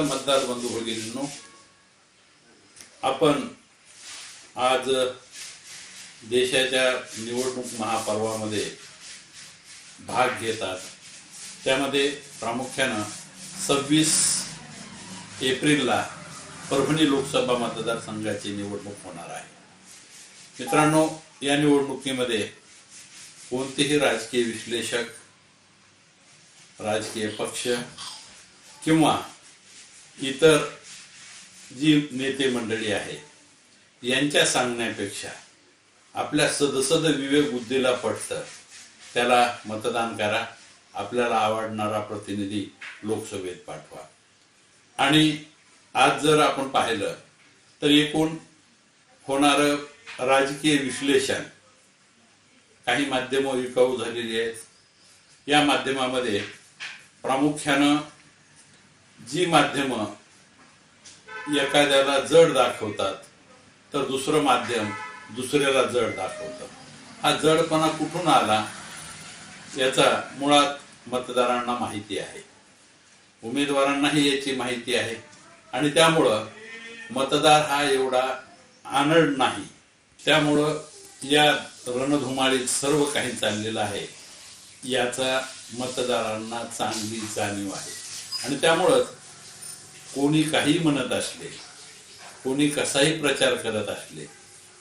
मतदार मतदार बंधू भगिनींनो आपण आज देशाच्या निवडणूक महापर्वामध्ये भाग घेतात. त्यामध्ये प्रामुख्यानं सव्वीस एप्रिलला परभणी लोकसभा मतदारसंघाची निवडणूक होणार आहे. मित्रांनो या निवडणुकीमध्ये कोणतेही राजकीय विश्लेषक राजकीय पक्ष किंवा इतर जी नेते मंडळी आहे यांच्या सांगण्यापेक्षा आपल्या सदसद विवेक बुद्धीला पटतं त्याला मतदान करा आपल्याला आवडणारा प्रतिनिधी लोकसभेत पाठवा. आणि आज जर आपण पाहिलं तर एकूण होणारं राजकीय विश्लेषण काही माध्यमं विकाऊ झालेली आहेत. या माध्यमामध्ये प्रामुख्यानं जी माध्यमं एखाद्याला जड दाखवतात तर दुसरं माध्यम दुसऱ्याला जड दाखवतं. हा जडपणा कुठून आला याचा मुळात मतदारांना माहिती आहे. उमेदवारांनाही याची माहिती आहे. आणि त्यामुळं मतदार हा एवढा आनड नाही. त्यामुळं या रणधुमाळीत सर्व काही चाललेलं आहे. याचा मतदारांना चांगली जाणीव आहे. आणि त्यामुळंच कोणी काही म्हणत असले कोणी कसाही प्रचार करत असले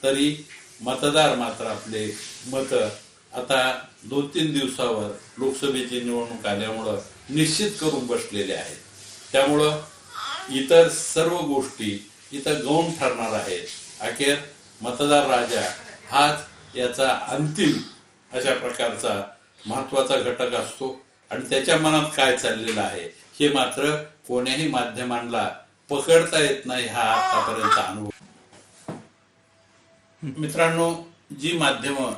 तरी मतदार मात्र आपले मत आता दोन तीन दिवसावर लोकसभेची निवडणूक आल्यामुळं निश्चित करून बसलेले आहेत. त्यामुळं इतर सर्व गोष्टी इथं गौण ठरणार आहेत. अखेर मतदार राजा हाच याचा अंतिम अशा प्रकारचा महत्त्वाचा घटक असतो. आणि त्याच्या मनात काय चाललेलं आहे? हे मात्र कोण्याही माध्यमांना पकडता येत नाही हा आतापर्यंत अनुभव. मित्रांनो जी माध्यमं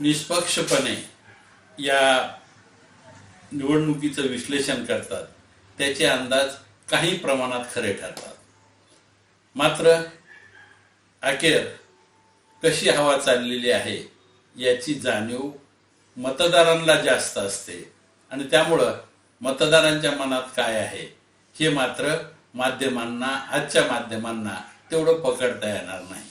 निष्पक्षपणे या निवडणुकीचं विश्लेषण करतात त्याचे अंदाज काही प्रमाणात खरे ठरतात. मात्र अखेर कशी हवा चाललेली आहे याची जाणीव मतदारांना जास्त असते आणि त्यामुळं मतदारांच्या मनात काय आहे? हे मात्र माध्यमांना आजच्या माध्यमांना तेवढं पकडता येणार नाही.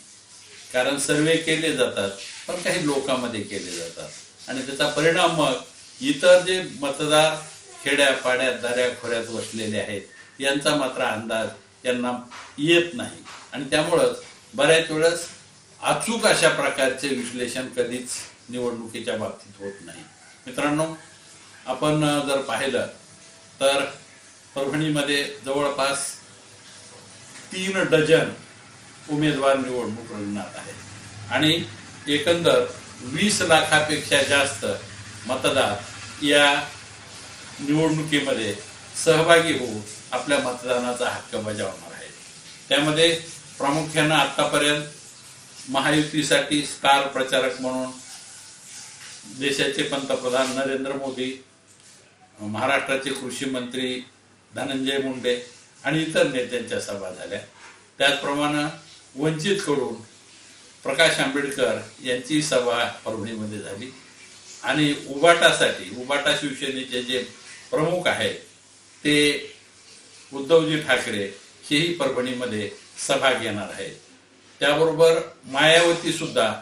कारण सर्वे केले जातात पण काही लोकांमध्ये केले जातात. आणि त्याचा परिणाम मग इतर जे मतदार खेड्या पाड्यात दऱ्या खोऱ्यात बसलेले आहेत यांचा मात्र अंदाज यांना येत नाही. आणि त्यामुळंच बऱ्याच वेळेस अचूक अशा प्रकारचे विश्लेषण कधीच निवडणुकीच्या बाबतीत होत नाही. मित्रांनो आपण जर पाहिलं तर परभणीमध्ये जवळपास तीन डझन उमेदवार निवडणूक रंगणार आहेत आणि एकंदर वीस लाखापेक्षा जास्त मतदार या निवडणुकीमध्ये सहभागी होऊन आपल्या मतदानाचा हक्क बजावणार आहे त्यामध्ये प्रामुख्यानं आतापर्यंत महायुतीसाठी स्टार प्रचारक म्हणून देशाचे पंतप्रधान नरेंद्र मोदी महाराष्ट्राचे कृषी मंत्री धनंजय मुंडे आणि इतर नेत्यांच्या सभा झाल्या. त्याचप्रमाणे वंचित कडून प्रकाश आंबेडकर यांची सभा परभणीमध्ये झाली. आणि उबाटासाठी उबाटा शिवसेनेचे जे प्रमुख आहेत ते उद्धवजी ठाकरे हेही परभणीमध्ये सभा घेणार आहेत. त्याबरोबर मायावती सुद्धा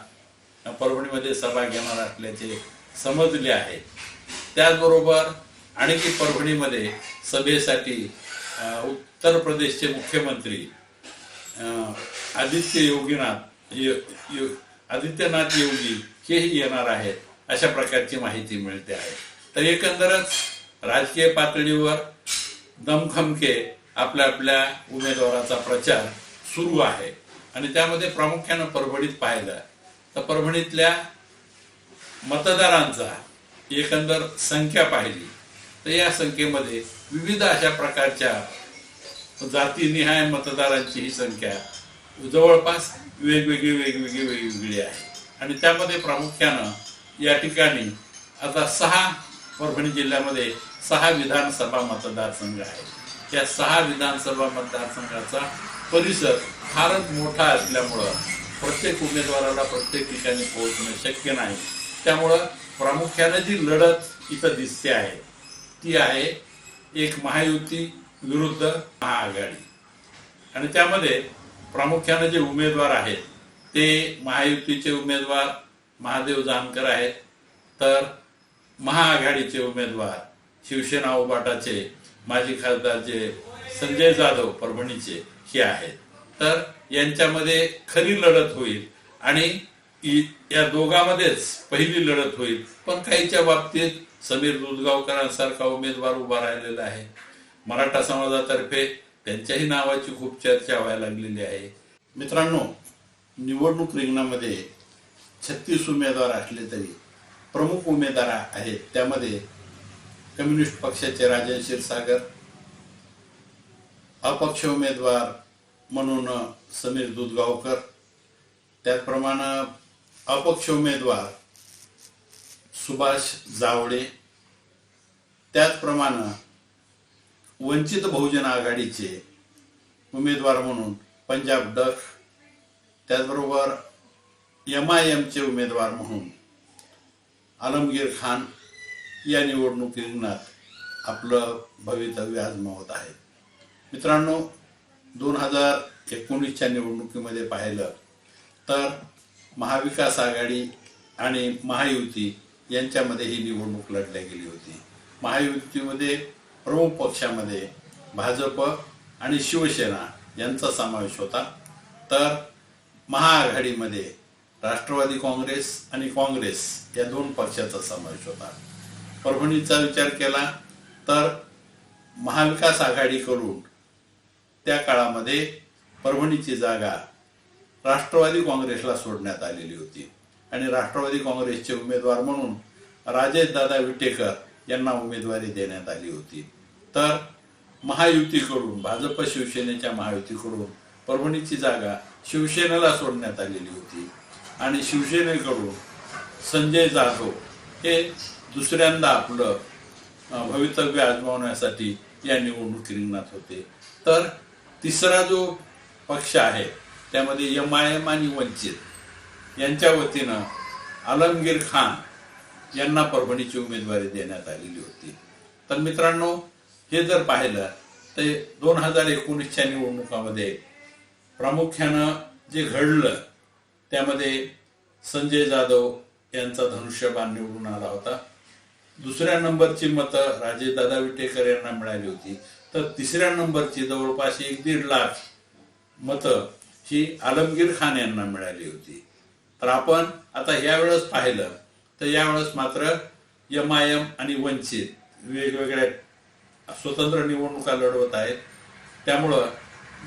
परभणीमध्ये सभा घेणार असल्याचे समजले आहे. त्याचबरोबर आणखी परभणीमध्ये सभेसाठी उत्तर प्रदेशचे मुख्यमंत्री आदित्य योगीनाथ आदित्यनाथ योगी हेही येणार आहेत अशा प्रकारची माहिती मिळते आहे. तर एकंदरच राजकीय पातळीवर दमखमके आपल्या आपल्या उमेदवाराचा प्रचार सुरू आहे. आणि त्यामध्ये प्रामुख्यानं परभणीत पाहिलं तर परभणीतल्या मतदारांचा एकंदर संख्या पाहिली. तर या संख्येमध्ये विविध अशा प्रकारच्या जातीनिहाय मतदारांची ही संख्या जवळपास वेगवेगळी वेगवेगळी वेगवेगळी आहे. आणि त्यामध्ये प्रामुख्यानं या ठिकाणी आता सहा परभणी जिल्ह्यामध्ये सहा विधानसभा मतदारसंघ आहे या सहा विधानसभा मतदारसंघाचा परिसर फारच मोठा असल्यामुळं प्रत्येक उमेदवाराला प्रत्येक ठिकाणी पोहोचणं शक्य नाही. त्यामुळं प्रामुख्यानं जी लढत इथं दिसते आहे ती आहे एक महायुती विरुद्ध महाआघाडी. आणि त्यामध्ये प्रामुख्याने जे उमेदवार आहेत ते महायुतीचे उमेदवार महादेव जानकर आहेत तर महाआघाडीचे उमेदवार शिवसेना उबाटाचे माजी खासदार जे संजय जाधव परभणीचे हे आहेत. तर यांच्यामध्ये खरी लढत होईल आणि या दोघांमध्येच पहिली लढत होईल. पण काहीच्या बाबतीत समीर दुधगावकरांसारखा उमेदवार उभा राहिलेला आहे. मराठा समाजातर्फे त्यांच्याही नावाची खूप चर्चा व्हायला लागलेली आहे. मित्रांनो निवडणूक रिंगणामध्ये छत्तीस उमेदवार असले तरी प्रमुख उमेदवार आहेत. त्यामध्ये कम्युनिस्ट पक्षाचे राजन क्षीरसागर अपक्ष उमेदवार म्हणून समीर दुधगावकर त्याचप्रमाणे अपक्ष उमेदवार सुभाष जावडे त्याचप्रमाणे वंचित बहुजन आघाडीचे उमेदवार म्हणून पंजाब डक त्याचबरोबर एम आय एमचे उमेदवार म्हणून आलमगीर खान या निवडणूक रिंगणात आपलं भवितव्य आजमावत आहे मित्रांनो दोन हजार एकोणीसच्या निवडणुकीमध्ये पाहिलं तर महाविकास आघाडी आणि महायुती यांच्यामध्ये ही निवडणूक लढल्या गेली होती. महायुतीमध्ये प्रमुख पक्षामध्ये भाजप आणि शिवसेना यांचा समावेश होता. तर महाआघाडीमध्ये राष्ट्रवादी काँग्रेस आणि काँग्रेस या दोन पक्षाचा समावेश होता. परभणीचा विचार केला तर महाविकास आघाडीकडून त्या काळामध्ये परभणीची जागा राष्ट्रवादी काँग्रेसला सोडण्यात आलेली होती. आणि राष्ट्रवादी काँग्रेसचे उमेदवार म्हणून राजेश दादा विटेकर यांना उमेदवारी देण्यात आली होती. तर महायुतीकडून भाजप शिवसेनेच्या महायुतीकडून परभणीची जागा शिवसेनेला सोडण्यात आलेली होती. आणि शिवसेनेकडून संजय जाधव हे दुसऱ्यांदा आपलं भवितव्य आजमावण्यासाठी या निवडणूक रिंगणात होते. तर तिसरा जो पक्ष आहे त्यामध्ये एम आय एम आणि वंचित यांच्या वतीनं आलमगीर खान यांना परभणीची उमेदवारी देण्यात आलेली होती. तर मित्रांनो हे जर पाहिलं तर दोन हजार एकोणीसच्या निवडणुकामध्ये प्रामुख्यानं जे घडलं त्यामध्ये संजय जाधव यांचा धनुष्यबाण निवडून आला होता. दुसऱ्या नंबरची मतं राजेशदादा विटेकर यांना मिळाली होती. तर तिसऱ्या नंबरची जवळपास एक दीड लाख मतं ही आलमगीर खान यांना मिळाली होती. तर आपण आता यावेळेस पाहिलं तर यावेळेस मात्र एम आय एम आणि वंचित वेगवेगळ्या स्वतंत्र निवडणुका लढवत आहेत. त्यामुळं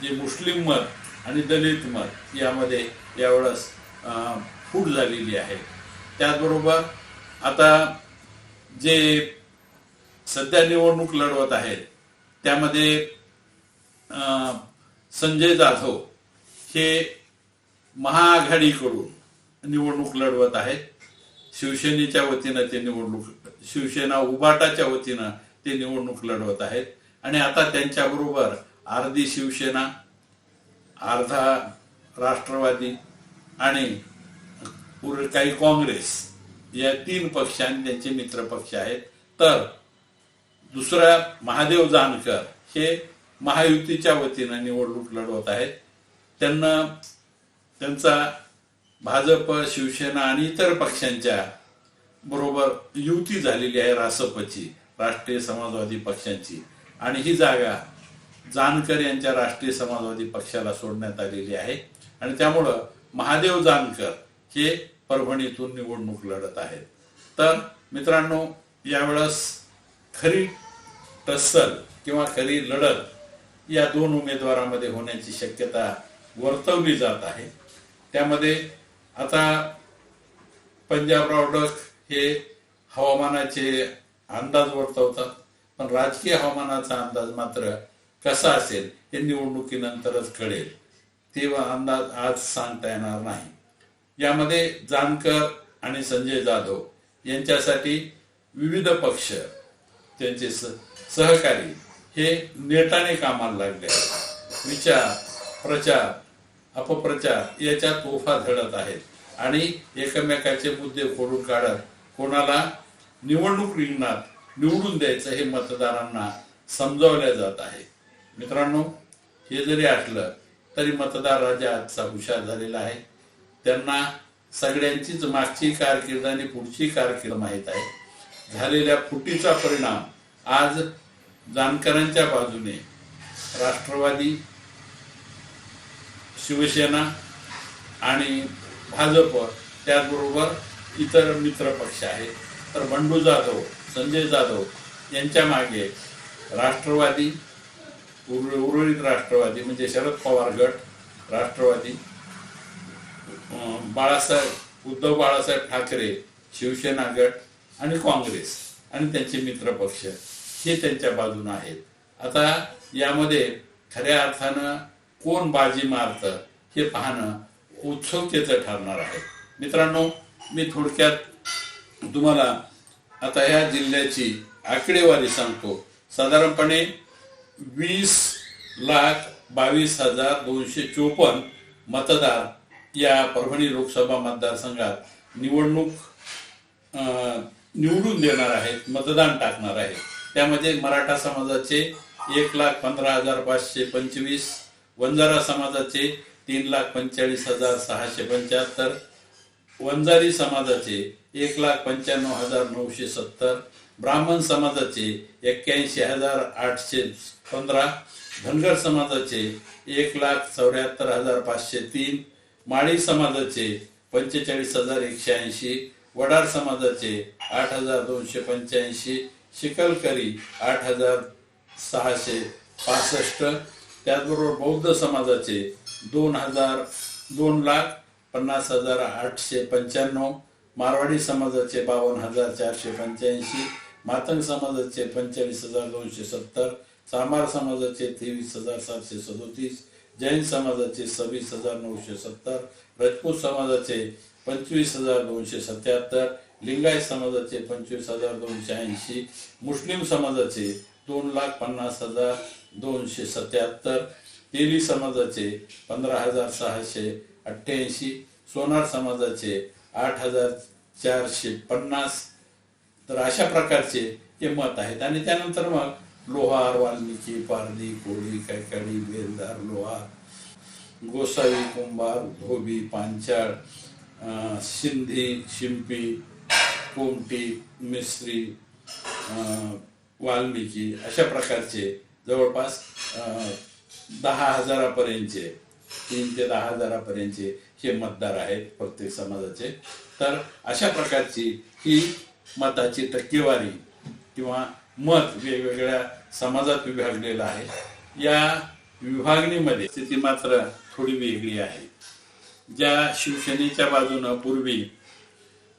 जे मुस्लिम मत आणि दलित मत यामध्ये यावेळेस फूट झालेली आहे. त्याचबरोबर आता जे सध्या निवडणूक लढवत आहेत त्यामध्ये संजय जाधव हे महाआघाडीकडून निवडणूक लढवत आहेत. शिवसेनेच्या वतीनं ते निवडणूक शिवसेना उबाटाच्या वतीनं ते निवडणूक लढवत आहेत. आणि आता त्यांच्याबरोबर अर्धी शिवसेना अर्धा राष्ट्रवादी आणि काही काँग्रेस या तीन पक्ष आणि त्यांचे मित्र पक्ष आहेत. तर दुसरा महादेव जानकर हे महायुतीच्या वतीनं निवडणूक लढवत आहेत. त्यांना त्यांचा भाजप शिवसेना आणि इतर पक्षांच्या बरोबर युती झालेली आहे रासपची राष्ट्रीय समाजवादी पक्षांची. आणि ही जागा जानकर यांच्या राष्ट्रीय समाजवादी पक्षाला सोडण्यात आलेली आहे. आणि त्यामुळं महादेव जानकर हे परभणीतून निवडणूक लढत आहेत. तर मित्रांनो यावेळेस खरी टस्सल किंवा खरी लढत या दोन उमेदवारामध्ये होण्याची शक्यता वर्तवली जात आहे. त्यामध्ये आता पंजाबराव डक हे हवामानाचे अंदाज वर्तवतात पण राजकीय हवामानाचा अंदाज मात्र कसा असेल हे निवडणुकीनंतरच कळेल. तेव्हा अंदाज आज सांगता येणार नाही. यामध्ये जानकर आणि संजय जाधव यांच्यासाठी विविध पक्ष त्यांचे स- सहकारी हे नेटाने कामाला लागले विचार प्रचार अपप्रचार याच्यात तोफा झडत आहेत. आणि एकमेकाचे मुद्दे फोडून काढत कोणाला निवडणूक रिंगणात निवडून द्यायचं हे मतदारांना समजावल्या जात आहे. मित्रांनो हे जरी असलं तरी मतदार राजा आजचा हुशार झालेला आहे. त्यांना सगळ्यांचीच मागची कारकीर्द आणि पुढची कारकीर्द माहीत आहे. झालेल्या फुटीचा परिणाम आज जानकरांच्या बाजूने राष्ट्रवादी शिवसेना आणि भाजप त्याचबरोबर इतर मित्र पक्ष आहेत. तर बंडू जाधव संजय जाधव यांच्या मागे राष्ट्रवादी उर्वरित राष्ट्रवादी म्हणजे शरद पवार गट राष्ट्रवादी. बाळासाहेब उद्धव बाळासाहेब ठाकरे शिवसेना गट आणि काँग्रेस आणि त्यांचे मित्रपक्ष हे त्यांच्या बाजून आहेत. आता यामध्ये खऱ्या अर्थानं कोण बाजी मारतं हे पाहणं उत्सुकतेचं ठरणार आहे. मित्रांनो मी थोडक्यात तुम्हाला आता ह्या जिल्ह्याची आकडेवारी सांगतो. साधारणपणे वीस लाख बावीस हजार दोनशे चोपन्न मतदार या परभणी लोकसभा मतदारसंघात निवडणूक निवडून देणार आहेत मतदान टाकणार आहेत. त्यामध्ये मराठा समाजाचे एक लाख पंधरा हजार पाचशे पंचवीस वंजारा समाजाचे तीन लाख पंचेचाळीस हजार सहाशे पंच्याहत्तर. वंजारी समाजाचे एक लाख पंच्याण्णव हजार नऊशे सत्तर. ब्राह्मण समाजाचे एक्क्याऐंशी हजार आठशे पंधरा. धनगर समाजाचे एक लाख चौऱ्याहत्तर हजार पाचशे तीन. माळी समाजाचे पंचेचाळीस हजार एकशे ऐंशी. वडार समाजाचे आठ हजार दोनशे पंच्याऐंशी. शिकलकरी आठ हजार सहाशे पासष्ट. त्याचबरोबर बौद्ध समाजाचे दोन हजार दोन लाख पन्नास हजार आठशे पंच्याण्णव मारवाडी समाजाचे बावन्न हजार चारशे पंच्याऐंशी मातंग समाजाचे पंचेचाळीस हजार दोनशे सत्तर चामार समाजाचे तेवीस हजार सातशे सदोतीस जैन समाजाचे सव्वीस हजार नऊशे सत्तर राजपूत समाजाचे पंचवीस हजार दोनशे सत्याहत्तर लिंगायत समाजाचे पंचवीस हजार दोनशे ऐंशी मुस्लिम समाजाचे दोन लाख पन्नास हजार दोनशे सत्याहत्तर तेली समाजाचे पंधरा हजार सहाशे अठ्ठ्याऐंशी सोनार समाजाचे आठ हजार चारशे पन्नास. तर अशा प्रकारचे हे मत आहेत. आणि त्यानंतर मग लोहार वाल्मिकी पारधी कोळी कैकाडी बेलदार लोहार गोसावी कुंभार धोबी पांचाळ सिंधी शिंपी कोमटी मिस्त्री वाल्मिकी अशा प्रकारचे जवळपास दहा हजारापर्यंतचे तीन ते दहा हजारापर्यंतचे हे मतदार आहेत प्रत्येक समाजाचे. तर अशा प्रकारची ही मताची टक्केवारी किंवा मत वेगवेगळ्या समाजात विभागलेलं आहे. या विभागणीमध्ये स्थिती मात्र थोडी वेगळी आहे. ज्या शिवसेनेच्या बाजूनं पूर्वी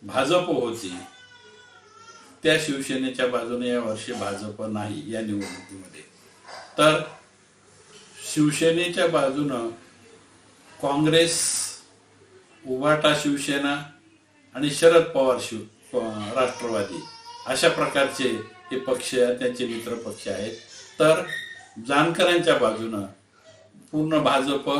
भाजप होती त्या शिवसेनेच्या बाजूने या वर्षी भाजप नाही या निवडणुकीमध्ये. तर शिवसेनेच्या बाजूनं काँग्रेस उभाटा शिवसेना आणि शरद पवार शिव राष्ट्रवादी अशा प्रकारचे हे पक्ष त्यांचे मित्र पक्ष आहेत. तर जानकरांच्या बाजूनं पूर्ण भाजप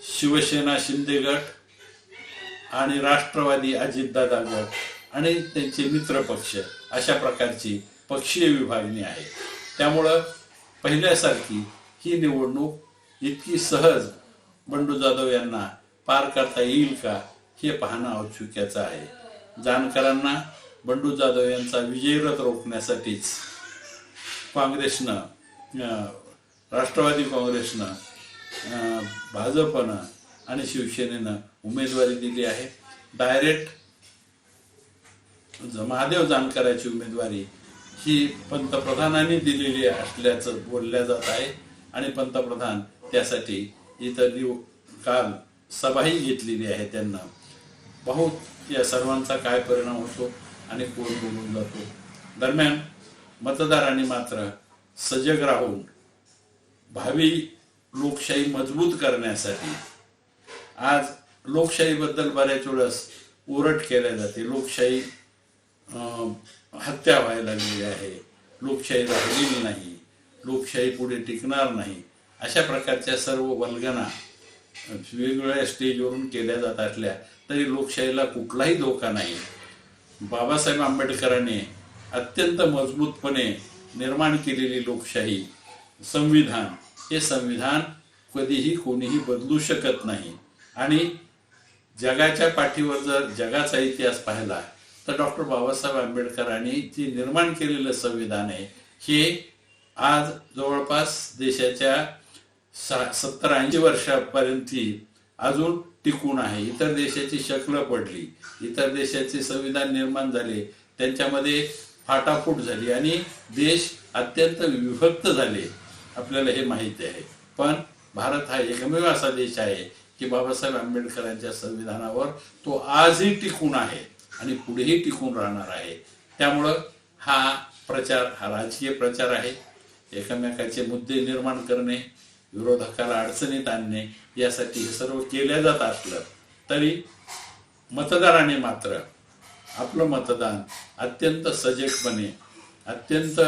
शिवसेना शिंदे गट आणि राष्ट्रवादी अजितदादा गट आणि त्यांचे मित्र पक्ष अशा प्रकारची पक्षीय विभागणी आहे. त्यामुळं पहिल्यासारखी ही निवडणूक इतकी सहज बंडू जाधव यांना पार करता येईल का हे पाहणं औत्सुक्याचं आहे. जानकरांना बंडू जाधव यांचा विजयरथ रोखण्यासाठीच काँग्रेसनं राष्ट्रवादी काँग्रेसनं भाजपनं आणि शिवसेनेनं उमेदवारी दिली आहे. डायरेक्ट ज- महादेव जानकराची उमेदवारी ही पंतप्रधानांनी दिलेली असल्याचं बोलल्या जात आहे. आणि पंतप्रधान त्यासाठी इथं निव काल सभाही घेतलेली आहे त्यांना. बहुत या सर्वांचा काय परिणाम होतो आणि कोण बोलून जातो. दरम्यान मतदारांनी मात्र सजग राहून भावी लोकशाही मजबूत करण्यासाठी आज लोकशाहीबद्दल बऱ्याच वेळेस ओरट केल्या जाते. लोकशाही हत्या व्हायला लागलेली आहे. लोकशाही राहिलेली नाही. लोकशाही पुढे टिकणार नाही. अशा प्रकारच्या सर्व वल्गना वेगवेगळ्या स्टेजवरून केल्या जात असल्या तरी लोकशाहीला कुठलाही धोका नाही. बाबासाहेब आंबेडकरांनी अत्यंत मजबूतपणे निर्माण केलेली लोकशाही संविधान हे संविधान कधीही कोणीही बदलू शकत नाही. आणि जगाच्या पाठीवर जर जगाचा इतिहास पाहिला तर डॉक्टर बाबासाहेब आंबेडकरांनी जे निर्माण केलेलं संविधान आहे हे आज जवळपास देशाच्या सत्तर ऐंशी वर्षापर्यंत अजून टिकून आहे. इतर देशाची शक्ल पडली इतर देशाचे संविधान निर्माण झाले त्यांच्यामध्ये फाटाफूट झाली आणि देश अत्यंत विभक्त झाले आपल्याला हे माहिती आहे. पण भारत हा एकमेव असा देश आहे की बाबासाहेब आंबेडकरांच्या संविधानावर तो आजही टिकून आहे. आणि पुढेही टिकून राहणार आहे. त्यामुळं हा प्रचार हा राजकीय प्रचार आहे. एकमेकाचे मुद्दे निर्माण करणे विरोधकाला अडचणीत आणणे यासाठी हे सर्व केल्या जात असलं तरी मतदाराने मात्र आपलं मतदान अत्यंत सजगपणे अत्यंत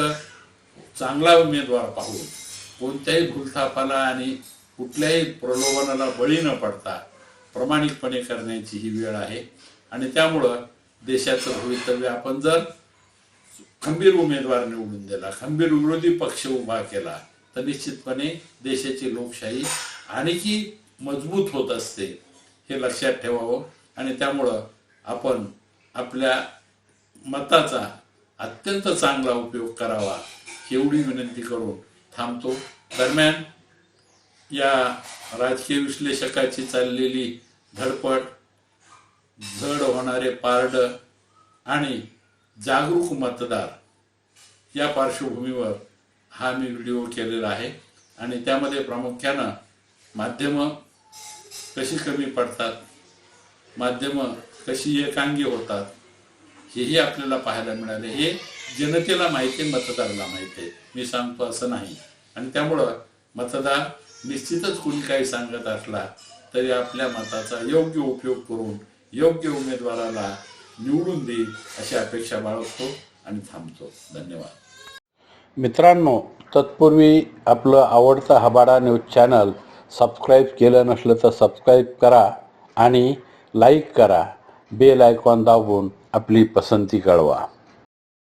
चांगला उमेदवार पाहून कोणत्याही भूलथापाला आणि कुठल्याही प्रलोभनाला बळी न पडता प्रामाणिकपणे करण्याची ही वेळ आहे. आणि त्यामुळं देशाचं भवितव्य आपण जर खंबीर उमेदवार निवडून दिला खंबीर विरोधी पक्ष उभा केला तर निश्चितपणे देशाची लोकशाही आणखी मजबूत होत असते हे लक्षात ठेवावं. आणि त्यामुळं आपण आपल्या मताचा अत्यंत चांगला उपयोग करावा एवढी विनंती करून थांबतो. दरम्यान या राजकीय विश्लेषकाची चाललेली धडपड जड होणारे पारड आणि जागरूक मतदार या पार्श्वभूमीवर हा मी व्हिडिओ केलेला आहे. आणि त्यामध्ये प्रामुख्यानं माध्यमं कशी कमी पडतात माध्यमं कशी एकांगी होतात हेही आपल्याला पाहायला मिळाले. हे जनतेला माहिती आहे मतदाराला माहिती आहे. मी सांगतो असं नाही. आणि त्यामुळं मतदार निश्चितच कुणी काही सांगत असला तरी आपल्या मताचा योग्य उपयोग करून योग्य उमेदवाराला निवडून देईल अशी अपेक्षा बाळगतो आणि थांबतो. धन्यवाद. मित्रांनो तत्पूर्वी आपलं आवडतं हबाडा न्यूज चॅनल सबस्क्राईब केलं नसलं तर सबस्क्राईब करा आणि लाईक करा. बेल आयकॉन दाबून आपली पसंती कळवा.